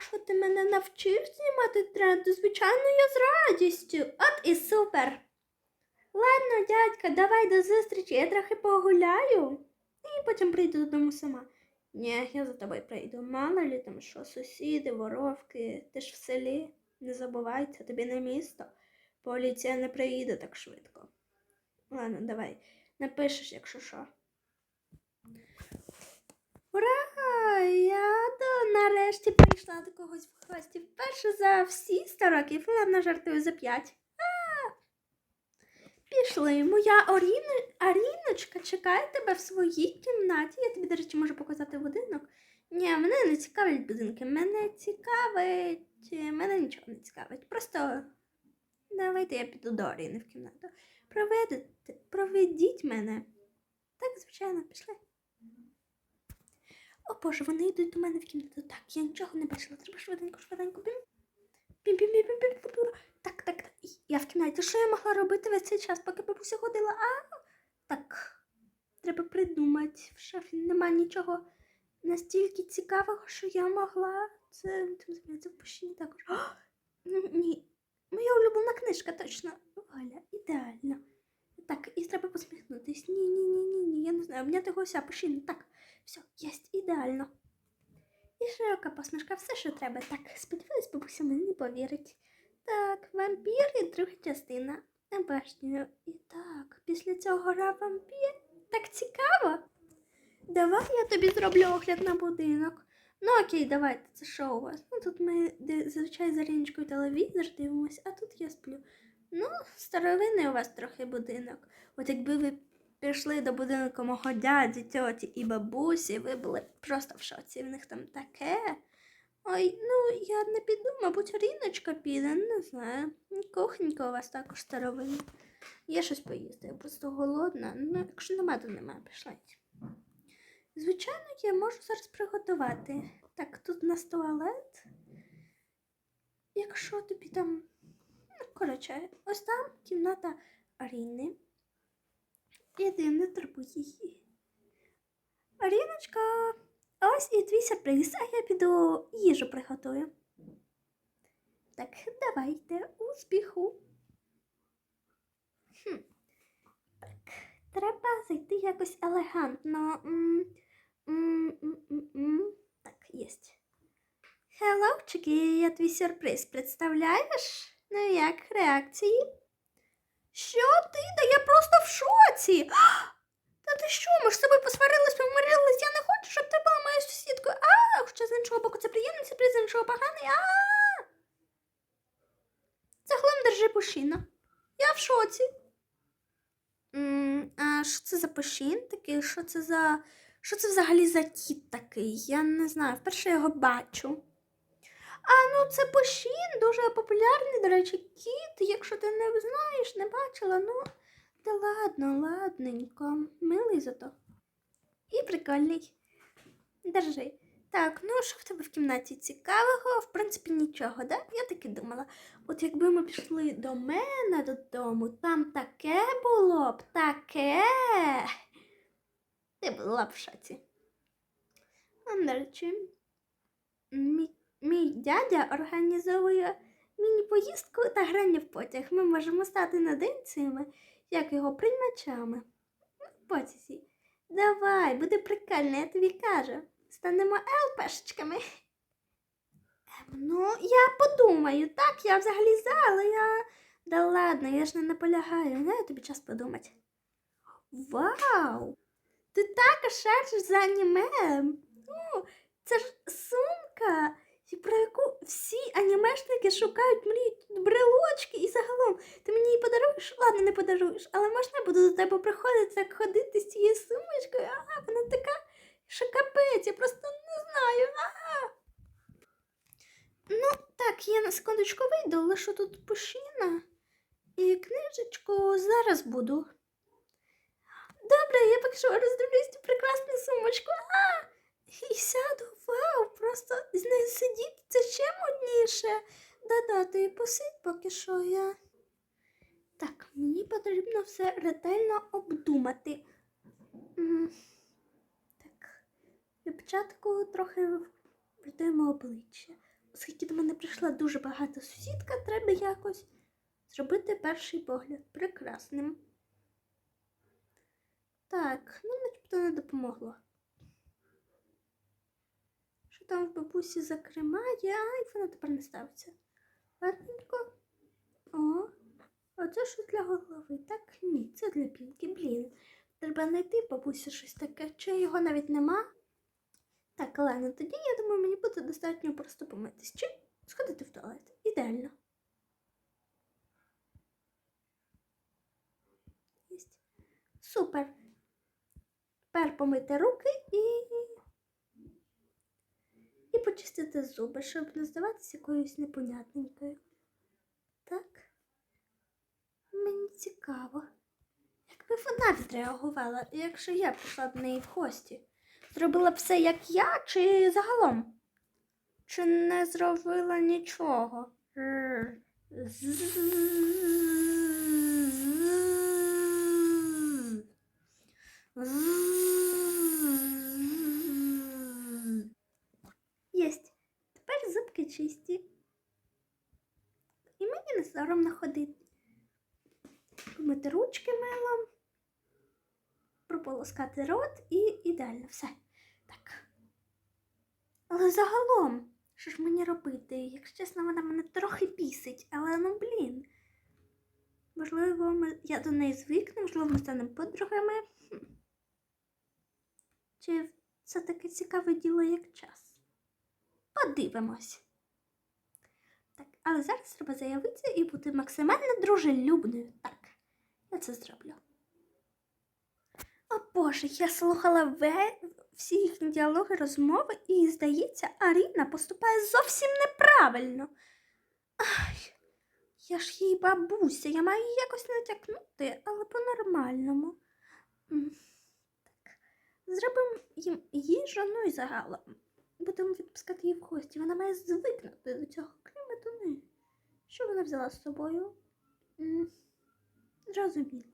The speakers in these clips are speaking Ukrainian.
якщо ти мене навчиш знімати тренд, то звичайно я з радістю. От і супер. Ладно, дядька, давай до зустрічі, я трохи погуляю і потім прийду додому сама. Ні, я за тобою прийду. Мало лі там що, сусіди, воровки, ти ж в селі. Не забувай, це тобі не місто. Поліція не приїде так швидко. Ладно, давай. Напишеш, якщо що. Ура! Я до нарешті прийшла до когось в гості. Вперше за всі 100 років. Ладно, жартую за 5. А! Пішли. Моя Оріна... Аріночка чекає тебе в своїй кімнаті. Я тобі, до речі, можу показати будинок. Ні, мене не цікавлять будинки. Мене цікавить. Мене нічого не цікавить. Просто давайте я піду до Оріни в кімнату. Проведете, проведіть мене. Так, звичайно, пішли. О Боже, вони йдуть до мене в кімнату. Так, я нічого не бачила. Треба швиденько, швиденько. Бім. Так, так, так. Я в кімнаті. Що я могла робити весь цей час, поки бабуся ходила? А? Так. Треба придумати. В шафі нема нічого настільки цікавого, що я могла. Це в пущині також. О, ну, ні. Моя улюблена книжка, точно. Валя, ідеально. Так, і треба посміхнутись. Ні, ні, ні. Я не знаю, обняти гуся пущині. Так. Все, єсть ідеально. І широка посмішка, все, що треба. Так, сподіваюсь, бабуся мені повірить. Так, вампіри, друга частина. Обожнюю. І так, після цього гра вампір. Так цікаво. Давай я тобі зроблю огляд на будинок. Ну окей, давайте, це що у вас? Ну тут ми зазвичай за Ріночкою телевізор дивимось, а тут я сплю. Ну, старовинний у вас трохи будинок. От якби ви пішли до будинку мого дяді, тьоті і бабусі, ви були просто в шоці. В них там таке. Ой, ну я не піду, мабуть, Ріночка піде, не знаю. Кухонька у вас також старовинна. Є щось поїсти, я просто голодна. Ну, якщо нема, то немає, пішла. Звичайно, я можу зараз приготувати. Так, тут у нас туалет. Якщо тобі там. Ну, коротше, ось там кімната Аріни. Іди, не турбуй її. Аріночка, ось і твій сюрприз, а я піду їжу приготую. Так, давайте, успіху. Хм. Так, треба зайти якось елегантно. М, м, м, м, м. Так, єсть. Хеллоучики, я твій сюрприз. Представляєш? Ну як реакції? Що ти? Та я просто в шоці. Та ти що? Ми ж з тобою посварились, помирились. Я не хочу, щоб ти була моєю сусідкою. А, хоча з іншого боку це приємний сюрприз, з іншого поганий. А. Загалом держи пушіна. Я в шоці. А що це за пушін такий? Що це за. Що це взагалі за кіт такий? Я не знаю, вперше його бачу. А ну це пушін, дуже популярний, до речі, кіт. Якщо ти не знаєш, не бачила, ну. Та ладно, ладненько. Милий зато. І прикольний. Держи. Так, ну що в тебе в кімнаті цікавого? В принципі, нічого, да? Я так і думала. От якби ми пішли до мене додому, там таке було б, таке. Ти була б в. А, до речі, мій, мій дядя організовує міні-поїздку та грання в потяг. Ми можемо стати надинцями, як його приймачами. Ну, в. Давай, буде прикольно, я тобі кажу. Станемо ЛПшечками. Ем, Ну, я подумаю, так, я взагалі за, але я. Да ладно, я ж не наполягаю, дай тобі час подумати. Вау! Ти також шариш за аніме. Ну, це ж сумка, і про яку всі анімешники шукають мріють брелочки і загалом. Ти мені її подаруєш? Ладно, не подаруєш, але можна я буду до тебе приходити так ходити з цією сумочкою? Ага, вона така, що капець, я просто не знаю. Ага. Ну, так, я на секундочку вийду, лишу тут пушина і книжечку зараз буду. Добре, я поки що роздивлюсь цю прекрасну сумочку. А, і сяду, вау, просто з нею сидіти це ще модніше. Да-да, ти посидь поки що я. Так, мені потрібно все ретельно обдумати. Так, для початку трохи врятуємо обличчя. оскільки до мене прийшла дуже багата сусідка, треба якось зробити перший погляд прекрасним. Так, ну начебто не допомогло. Там в бабусі закримає, ай, вона тепер не ставиться. Ладненько. О, а це що для голови? Так, ні, це для пінки, блін. Треба знайти в бабусі щось таке, чи його навіть нема. Так, ладно, тоді я думаю, мені буде достатньо просто помитись. Чи сходити в туалет. Ідеально. Супер. Тепер помити руки і. Почистити зуби, щоб не здаватися якоюсь непонятненькою. Так. Мені цікаво. Якби вона відреагувала, якщо я пішла до неї в гості. Зробила б все як я, чи загалом? Чи не зробила нічого? Р- з- з- Єсть. Тепер зубки чисті. І мені не соромно ходити. Помити ручки милом, прополоскати рот і ідеально все. Так. Але загалом, що ж мені робити? Якщо чесно, вона мене трохи бісить, але ну блін. Можливо, ми... я до неї звикну, можливо, ми станемо подругами. Чи це таке цікаве діло, як час? Подивимось. Але зараз треба заявитися і бути максимально дружелюбною. Так, я це зроблю. О Боже, я слухала ве... всі їхні діалоги, розмови, і, здається, Аріна поступає зовсім неправильно. Ай, я ж їй бабуся, я маю її якось натякнути, але по-нормальному. Так, зробимо їм їжу, ну і загалом. Будемо відпускати її в гості. Вона має звикнути до цього Ну, що вона взяла з собою? Зрозуміло.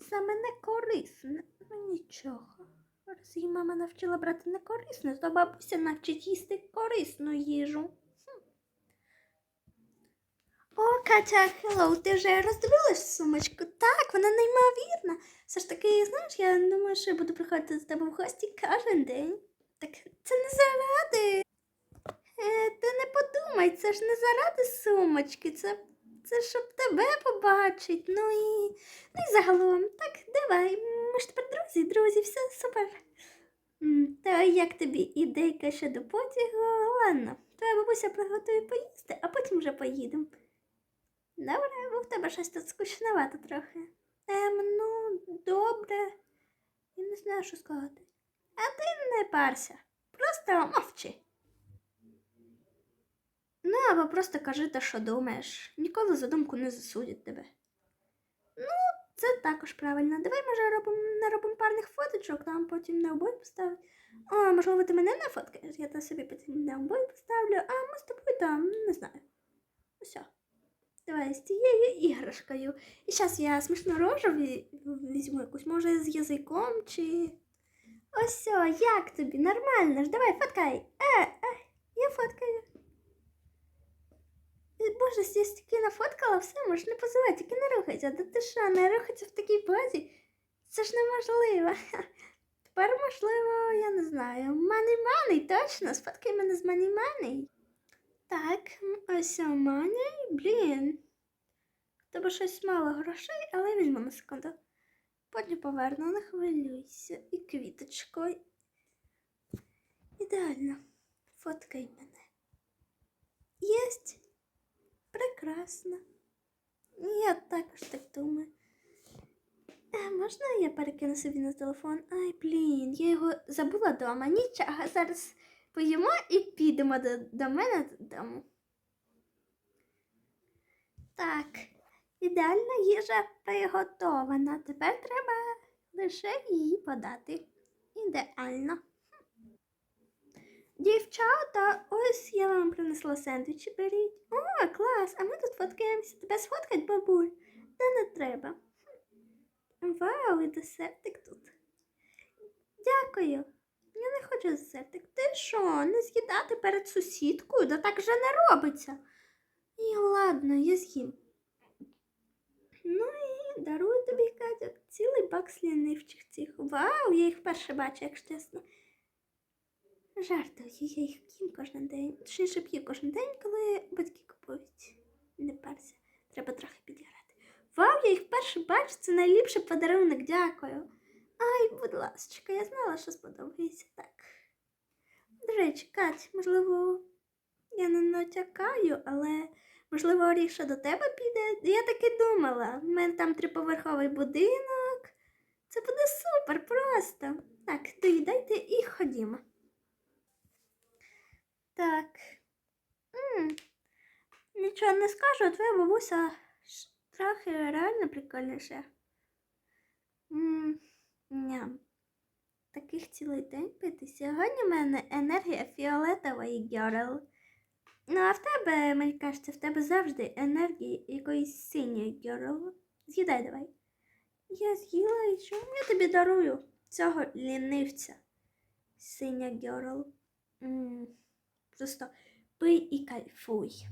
Саме не корисне. Ну нічого. Раз її мама навчила брати не корисне, то бабуся навчить їсти корисну їжу. О, Катя, хеллоу, ти вже роздивилась сумочку? Так, вона неймовірна. Все ж таки, знаєш, я думаю, що я буду приходити з тебе в гості кожен день. Так це не заради. Е, ти не подумай, це ж не заради сумочки, це, це щоб тебе побачить. Ну і, ну і загалом. Так, давай. Ми ж тепер друзі, друзі, все супер. Та як тобі ідейка щодо потягу? Ладно, твоя бабуся приготує поїсти, а потім вже поїдемо. Добре, бо в тебе щось тут скучновато трохи. Ем, ну, добре. Я не знаю, що сказати. А ти не парся. Просто мовчи. Ну, або просто кажи те, що думаєш. Ніколи за думку не засудять тебе. Ну, це також правильно. Давай, може, робимо, не робимо парних фоточок, там потім на обоє поставить. О, можливо, ти мене не фоткаєш, я то собі потім на обоє поставлю, а ми з тобою там, не знаю. Усе. Давай з цією іграшкою. І зараз я смішну рожу візьму якусь, може, з язиком чи. Ось, як тобі? Нормально ж, давай, фоткай. Е, е, я фоткаю. Боже, я стільки нафоткала, все, можеш не позивати, тільки. Да ти що, не рухайся в такій позі? Це ж неможливо. Тепер, можливо, я не знаю. Мані маний, точно, сфоткай мене з мані маний. Так, ось мані, блін. Тебе щось мало грошей, але візьму на секунду. Потім поверну, не хвилюйся. І квіточкою. Ідеально. Фоткай мене. Єсть. Прекрасно. Я також так думаю. Е, можна я перекину собі на телефон? Ай, блін, я його забула вдома. Нічого, зараз поїмо і підемо до, до мене додому. Так, ідеальна їжа приготована. Тепер треба лише її подати. Ідеально. Дівчата, ось я вам принесла сендвічі, беріть. О, клас, а ми тут фоткаємося. Тебе сфоткать, бабуль? Та не треба. Вау, і десертик тут. Дякую. Я не хочу десертик. Ти що, не з'їдати перед сусідкою? Да так же не робиться. І ладно, я з'їм. Ну і дарую тобі, Катя, цілий бак слінивчих цих. Вау, я їх вперше бачу, якщо чесно. Жартую, я їх п'їм кожен день. Точніше п'ю кожен день, коли батьки купують. Не парся, треба трохи підіграти. Вау, я їх вперше бачу, це найліпший подарунок, дякую. Ай, будь ласка, я знала, що сподобається так. До речі, Кать, можливо, я не натякаю, але можливо, Оріх до тебе піде. Я так і думала. У мене там триповерховий будинок. Це буде супер просто. Так, доїдайте і ходімо. Так. м Нічого не скажу, твоя бабуся трохи реально прикольніше. м. Таких цілий день пити. Сьогодні в мене енергія фіолетової герл. Ну, а в тебе, мені кажеться, в тебе завжди енергія якоїсь синьої герл. З'їдай давай. Я з'їла і що? Я тобі дарую цього лінивця. Синя герл. М, Просто пий і кайфуй.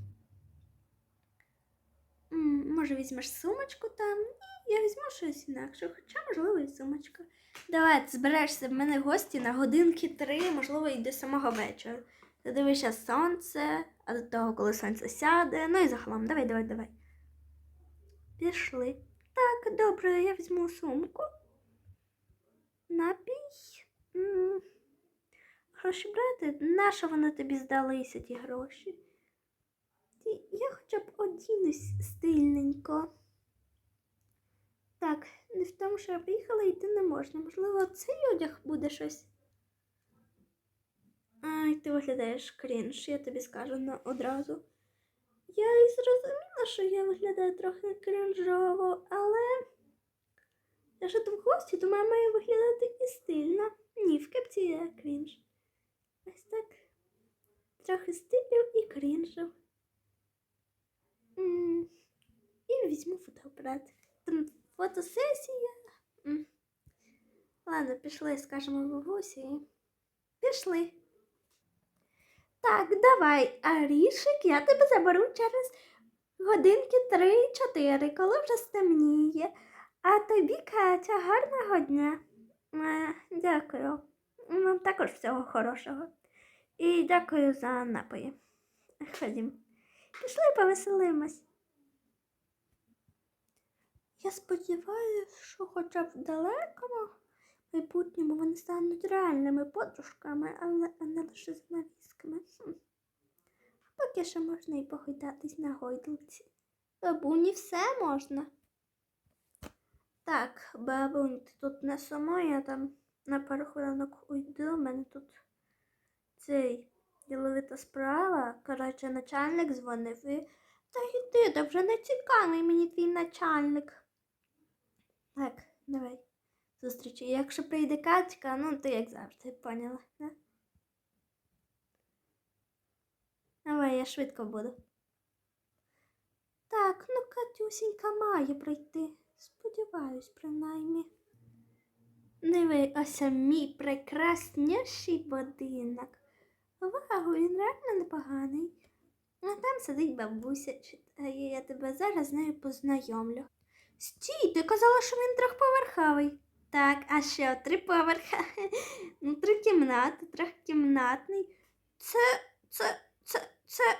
Може, візьмеш сумочку там? Ні, я візьму щось інакше, хоча, можливо, і сумочка. Давай, зберешся в мене гості на годинки три, можливо, і до самого вечора. Ти дивишся сонце, а до того, коли сонце сяде. Ну і загалом, давай, давай, давай. Пішли. Так, добре, я візьму сумку. Напій. Гроші брати? Нащо вони тобі здалися, ті гроші? Ті- Я хоча б одінусь стильненько. Так, не в тому, що я приїхала, йти не можна. Можливо, цей одяг буде щось. Ай, ти виглядаєш крінж, я тобі скажу на одразу. Я і зрозуміла, що я виглядаю трохи крінжово, але якщо ти в гості, то має має виглядати і стильно. Ні, в кепці я крінж. Ось так. Трохи стилю і крінжу. І візьму фотоапарат. Там фотосесія. Ладно, пішли, скажемо бабусі. Пішли. Так, давай, Арішик, я тебе заберу через годинки 3-4, коли вже стемніє. А тобі, Катя, гарного дня. Дякую. Вам також всього хорошого. І дякую за напої. Ходім. Пішли повеселимось. Я сподіваюся, що хоча б далекому майбутньому вони стануть реальними подружками, але не лише з навісками. Поки що можна і погойдатись на гойдалці. Бабуні все можна. Так, бабунь, ти тут не сама, я там на пару хвилинок уйду, у мене тут цей діловита справа. Коротше, начальник дзвонив і та йди, та вже не цікавий мені твій начальник. Так, давай. Зустрічі. Якщо прийде Катька, ну то як завжди, поняла, не? Давай, я швидко буду. Так, ну Катюсінька має прийти. Сподіваюсь, принаймні. Диви, ось мій прекрасніший будинок. Вау, він реально непоганий. А там сидить бабуся читає, я тебе зараз з нею познайомлю. Стій, ти казала, що він трьохповерховий. Так, а ще три поверха? Ну, три трьохкімнатний. Це, це, це